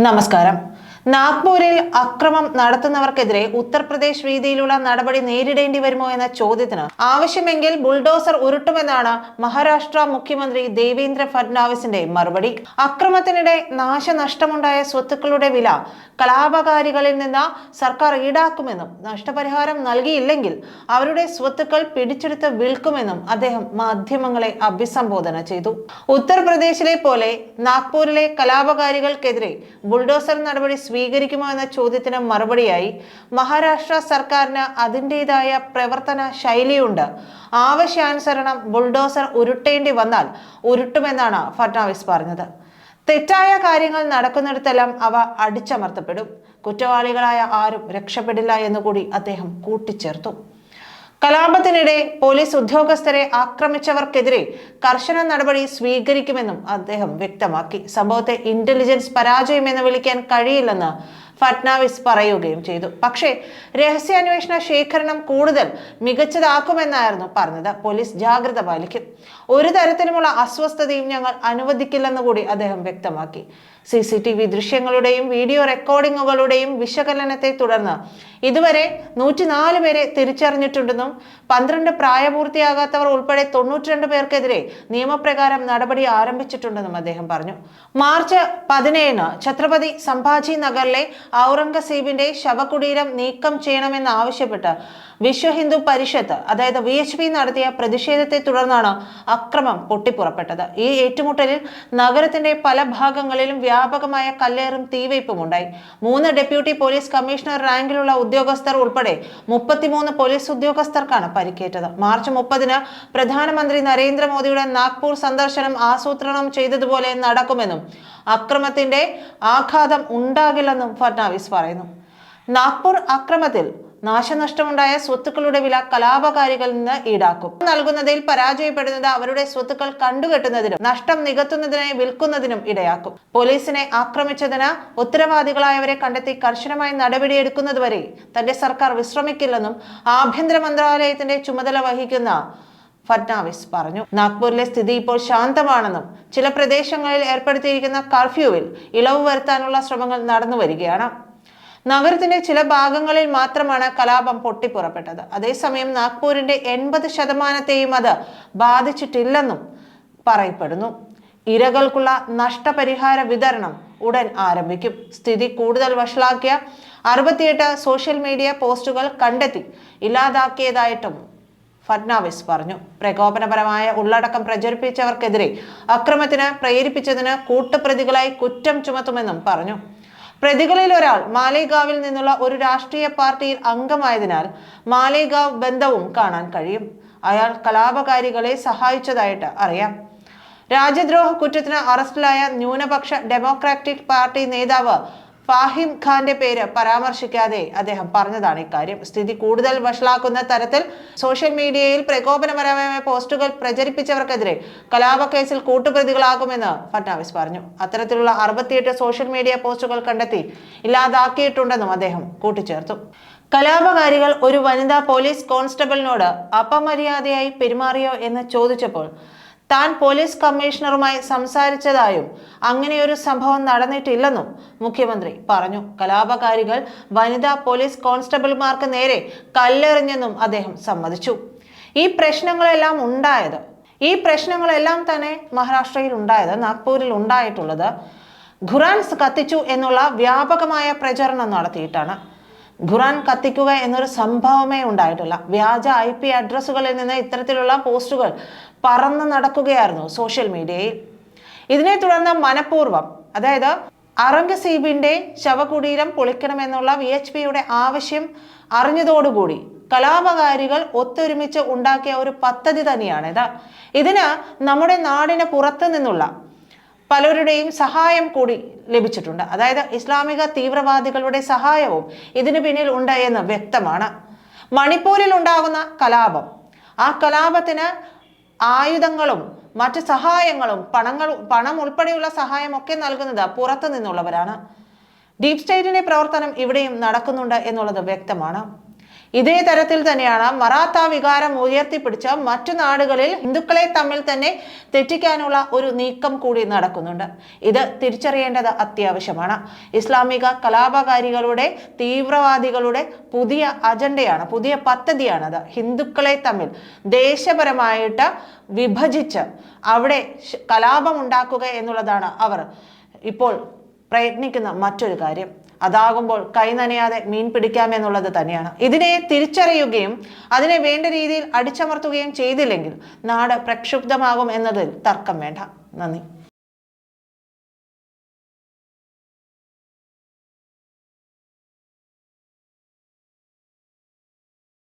നമസ്കാരം. നാഗ്പൂരിൽ അക്രമം നടത്തുന്നവർക്കെതിരെ ഉത്തർപ്രദേശ് രീതിയിലുള്ള നടപടി നേരിടേണ്ടി വരുമോ എന്ന ചോദ്യത്തിന് ആവശ്യമെങ്കിൽ ബുൾഡോസർ ഉരുട്ടുമെന്നാണ് മഹാരാഷ്ട്ര മുഖ്യമന്ത്രി ദേവേന്ദ്ര ഫഡ്നാവിസിന്റെ മറുപടി. അക്രമത്തിനിടെ നാശനഷ്ടമുണ്ടായ സ്വത്തുക്കളുടെ വില കലാപകാരികളിൽ നിന്ന് സർക്കാർ ഈടാക്കുമെന്നും നഷ്ടപരിഹാരം നൽകിയില്ലെങ്കിൽ അവരുടെ സ്വത്തുക്കൾ പിടിച്ചെടുത്ത് വിൽക്കുമെന്നും അദ്ദേഹം മാധ്യമങ്ങളെ അഭിസംബോധന ചെയ്തു. ഉത്തർപ്രദേശിലെ പോലെ നാഗ്പൂരിലെ കലാപകാരികൾക്കെതിരെ ബുൾഡോസർ നടപടി സ്വീകരിക്കുമോ എന്ന ചോദ്യത്തിന് മറുപടിയായി മഹാരാഷ്ട്ര സർക്കാരിന് അതിന്റെതായ പ്രവർത്തന ശൈലിയുണ്ട്. ആവശ്യാനുസരണം ബുൾഡോസർ ഉരുട്ടേണ്ടി വന്നാൽ ഉരുട്ടുമെന്നാണ് ഫട്നാവിസ് പറഞ്ഞത്. തെറ്റായ കാര്യങ്ങൾ നടക്കുന്നിടത്തെല്ലാം അവ അടിച്ചമർത്തപ്പെടും. കുറ്റവാളികളായ ആരും രക്ഷപ്പെടില്ല എന്നുകൂടി അദ്ദേഹം കൂട്ടിച്ചേർത്തു. കലാപത്തിനിടെ പോലീസ് ഉദ്യോഗസ്ഥരെ ആക്രമിച്ചവർക്കെതിരെ കർശന നടപടി സ്വീകരിക്കുമെന്നും അദ്ദേഹം വ്യക്തമാക്കി. സംഭവത്തെ ഇന്റലിജൻസ് പരാജയമെന്ന് വിളിക്കാൻ കഴിയില്ലെന്ന് ഫട്നാവിസ് പറയുകയും ചെയ്തു. പക്ഷേ രഹസ്യാന്വേഷണ ശേഖരണം കൂടുതൽ മികച്ചതാക്കുമെന്നായിരുന്നു പറഞ്ഞത്. പോലീസ് ജാഗ്രത പാലിക്കും. ഒരു തരത്തിലുമുള്ള അസ്വസ്ഥതയും ഞങ്ങൾ അനുവദിക്കില്ലെന്ന് കൂടി അദ്ദേഹം വ്യക്തമാക്കി. സി സി ടി വി ദൃശ്യങ്ങളുടെയും വീഡിയോ റെക്കോർഡിങ്ങുകളുടെയും വിശകലനത്തെ തുടർന്ന് ഇതുവരെ നൂറ്റിനാല് പേരെ തിരിച്ചറിഞ്ഞിട്ടുണ്ടെന്നും പന്ത്രണ്ട് പ്രായപൂർത്തിയാകാത്തവർ ഉൾപ്പെടെ തൊണ്ണൂറ്റിരണ്ട് പേർക്കെതിരെ നിയമപ്രകാരം നടപടി ആരംഭിച്ചിട്ടുണ്ടെന്നും അദ്ദേഹം പറഞ്ഞു. മാർച്ച് പതിനേഴിന് ഛത്രപതി സംഭാജി നഗറിലെ ഔറംഗസീബിന്റെ ശവകുടീരം നീക്കം ചെയ്യണമെന്ന് ആവശ്യപ്പെട്ട് വിശ്വ ഹിന്ദു പരിഷത്ത് അതായത് വി എച്ച് പി നടത്തിയ പ്രതിഷേധത്തെ തുടർന്നാണ് അക്രമം പൊട്ടിപ്പുറപ്പെട്ടത്. ഈ ഏറ്റുമുട്ടലിൽ നഗരത്തിന്റെ പല ഭാഗങ്ങളിലും വ്യാപകമായ കല്ലേറും തീവയ്പും ഉണ്ടായി. മൂന്ന് ഡെപ്യൂട്ടി പോലീസ് കമ്മീഷണർ റാങ്കിലുള്ള ഉദ്യോഗസ്ഥർ ഉൾപ്പെടെ മുപ്പത്തിമൂന്ന് പോലീസ് ഉദ്യോഗസ്ഥർക്കാണ് പരിക്കേറ്റത്. മാർച്ച് മുപ്പതിന് പ്രധാനമന്ത്രി നരേന്ദ്രമോദിയുടെ നാഗ്പൂർ സന്ദർശനം ആസൂത്രണം ചെയ്തതുപോലെ നടക്കുമെന്നും അക്രമത്തിന്റെ ആഘാതം ഉണ്ടാകില്ലെന്നും ഫഡ്നാവിസ് പറയുന്നു. നാഗ്പൂർ അക്രമത്തിൽ നാശനഷ്ടമുണ്ടായ സ്വത്തുക്കളുടെ വില കലാപകാരികളിൽ നിന്ന് ഈടാക്കും. നൽകുന്നതിൽ പരാജയപ്പെടുന്നത് അവരുടെ സ്വത്തുക്കൾ കണ്ടുകെട്ടുന്നതിനും നഷ്ടം നികത്തുന്നതിനായി വിൽക്കുന്നതിനും ഇടയാക്കും. പോലീസിനെ ആക്രമിച്ചതിന് ഉത്തരവാദികളായവരെ കണ്ടെത്തി കർശനമായി നടപടിയെടുക്കുന്നതുവരെ തന്റെ സർക്കാർ വിശ്രമിക്കില്ലെന്നും ആഭ്യന്തര മന്ത്രാലയത്തിന്റെ ചുമതല വഹിക്കുന്ന ഫഡ്നാവിസ് പറഞ്ഞു. നാഗ്പൂരിലെ സ്ഥിതി ഇപ്പോൾ ശാന്തമാണെന്നും ചില പ്രദേശങ്ങളിൽ ഏർപ്പെടുത്തിയിരിക്കുന്ന കർഫ്യൂവിൽ ഇളവ് വരുത്താനുള്ള ശ്രമങ്ങൾ നടന്നു വരികയാണ്. നഗരത്തിന്റെ ചില ഭാഗങ്ങളിൽ മാത്രമാണ് കലാപം പൊട്ടിപ്പുറപ്പെട്ടത്. അതേസമയം നാഗ്പൂരിന്റെ എൺപത് ശതമാനത്തെയും അത് ബാധിച്ചിട്ടില്ലെന്നും പറയപ്പെടുന്നു. ഇരകൾക്കുള്ള നഷ്ടപരിഹാര വിതരണം ഉടൻ ആരംഭിക്കും. സ്ഥിതി കൂടുതൽ വഷളാക്കിയ അറുപത്തിയെട്ട് സോഷ്യൽ മീഡിയ പോസ്റ്റുകൾ കണ്ടെത്തി ഇല്ലാതാക്കിയതായിട്ടും ഫഡ്നാവിസ് പറഞ്ഞു. പ്രകോപനപരമായ ഉള്ളടക്കം പ്രചരിപ്പിച്ചവർക്കെതിരെ അക്രമത്തിന് പ്രേരിപ്പിച്ചതിന് കൂട്ടുപ്രതികളായി കുറ്റം ചുമത്തുമെന്നും പറഞ്ഞു. പ്രതികളിൽ ഒരാൾ മാലേഗാവിൽ നിന്നുള്ള ഒരു രാഷ്ട്രീയ പാർട്ടിയിൽ അംഗമായതിനാൽ മാലേഗാവ് ബന്ധവും കാണാൻ കഴിയും. അയാൾ കലാപകാരികളെ സഹായിച്ചതായിട്ട് അറിയാം. രാജ്യദ്രോഹ കുറ്റത്തിന് അറസ്റ്റിലായ ന്യൂനപക്ഷ ഡെമോക്രാറ്റിക് പാർട്ടി നേതാവ് ഫാഹിം ഖാന്റെ പേര് പരാമർശിക്കാതെ അദ്ദേഹം പറഞ്ഞതാണ് ഇക്കാര്യം. സ്ഥിതി കൂടുതൽ വഷളാക്കുന്ന തരത്തിൽ സോഷ്യൽ മീഡിയയിൽ പ്രകോപനപരമായ പോസ്റ്റുകൾ പ്രചരിപ്പിച്ചവർക്കെതിരെ കലാപക്കേസിൽ കൂട്ടുപ്രതികളാകുമെന്ന് ഫട്നാവിസ് പറഞ്ഞു. അത്തരത്തിലുള്ള അറുപത്തിയെട്ട് സോഷ്യൽ മീഡിയ പോസ്റ്റുകൾ കണ്ടെത്തി ഇല്ലാതാക്കിയിട്ടുണ്ടെന്നും അദ്ദേഹം കൂട്ടിച്ചേർത്തു. കലാപകാരികൾ ഒരു വനിതാ പോലീസ് കോൺസ്റ്റബിളിനോട് അപമര്യാദയായി പെരുമാറിയോ എന്ന് ചോദിച്ചപ്പോൾ താൻ പോലീസ് കമ്മീഷണറുമായി സംസാരിച്ചതായും അങ്ങനെയൊരു സംഭവം നടന്നിട്ടില്ലെന്നും മുഖ്യമന്ത്രി പറഞ്ഞു. കലാപകാരികൾ വനിതാ പോലീസ് കോൺസ്റ്റബിൾമാർക്ക് നേരെ കല്ലെറിഞ്ഞെന്നും അദ്ദേഹം സമ്മതിച്ചു. ഈ പ്രശ്നങ്ങളെല്ലാം ഉണ്ടായത് ഈ പ്രശ്നങ്ങളെല്ലാം തന്നെ മഹാരാഷ്ട്രയിൽ ഉണ്ടായത് നാഗ്പൂരിൽ ഉണ്ടായിട്ടുള്ളത് ഖുറാൻസ് കത്തിച്ചു എന്നുള്ള വ്യാപകമായ പ്രചരണം നടത്തിയിട്ടാണ്. ഖുറാൻ കത്തിക്കുക എന്നൊരു സംഭവമേ ഉണ്ടായിട്ടില്ല. വ്യാജ ഐ പി അഡ്രസ്സുകളിൽ നിന്ന് ഇത്തരത്തിലുള്ള പോസ്റ്റുകൾ പറന്ന് നടക്കുകയായിരുന്നു സോഷ്യൽ മീഡിയയിൽ. ഇതിനെ തുടർന്ന് മനഃപൂർവം അതായത് അറംഗസീബിന്റെ ശവകുടീരം പൊളിക്കണമെന്നുള്ള വി എച്ച് പിയുടെ ആവശ്യം അറിഞ്ഞതോടുകൂടി കലാപകാരികൾ ഒത്തൊരുമിച്ച് ഉണ്ടാക്കിയ ഒരു പദ്ധതി തന്നെയാണിത്. ഇതിന് നമ്മുടെ നാടിന് പുറത്തു നിന്നുള്ള പലരുടെയും സഹായം കൂടി ലഭിച്ചിട്ടുണ്ട്. അതായത് ഇസ്ലാമിക തീവ്രവാദികളുടെ സഹായവും ഇതിനു പിന്നിൽ ഉണ്ട് എന്ന് വ്യക്തമാണ്. മണിപ്പൂരിൽ ഉണ്ടാകുന്ന കലാപം. ആ കലാപത്തിന് ആയുധങ്ങളും മറ്റ് സഹായങ്ങളും പണങ്ങൾ പണം ഉൾപ്പെടെയുള്ള സഹായമൊക്കെ നൽകുന്നത് പുറത്തു നിന്നുള്ളവരാണ്. ഡീപ് സ്റ്റേറ്റിന്റെ പ്രവർത്തനം ഇവിടെയും നടക്കുന്നുണ്ട് എന്നുള്ളത് വ്യക്തമാണ്. ഇതേ തരത്തിൽ തന്നെയാണ് മറാത്ത വികാരം ഉയർത്തിപ്പിടിച്ച മറ്റു നാടുകളിൽ ഹിന്ദുക്കളെ തമ്മിൽ തന്നെ തെറ്റിക്കാനുള്ള ഒരു നീക്കം കൂടി നടക്കുന്നുണ്ട്. ഇത് തിരിച്ചറിയേണ്ടത് അത്യാവശ്യമാണ്. ഇസ്ലാമിക കലാപകാരികളുടെ തീവ്രവാദികളുടെ പുതിയ അജണ്ടയാണ് പുതിയ പദ്ധതിയാണത്. ഹിന്ദുക്കളെ തമ്മിൽ ദേശപരമായിട്ട് വിഭജിച്ച് അവിടെ കലാപം ഉണ്ടാക്കുക എന്നുള്ളതാണ് അവർ ഇപ്പോൾ പ്രയത്നിക്കുന്ന മറ്റൊരു കാര്യം. അതാകുമ്പോൾ കൈ നനയാതെ മീൻ പിടിക്കാമെന്നുള്ളത് തന്നെയാണ്. ഇതിനെ തിരിച്ചറിയുകയും അതിനെ വേണ്ട രീതിയിൽ അടിച്ചമർത്തുകയും ചെയ്തില്ലെങ്കിൽ നാട് പ്രക്ഷുബ്ധമാകും എന്നതിൽ തർക്കം വേണ്ട. നന്ദി.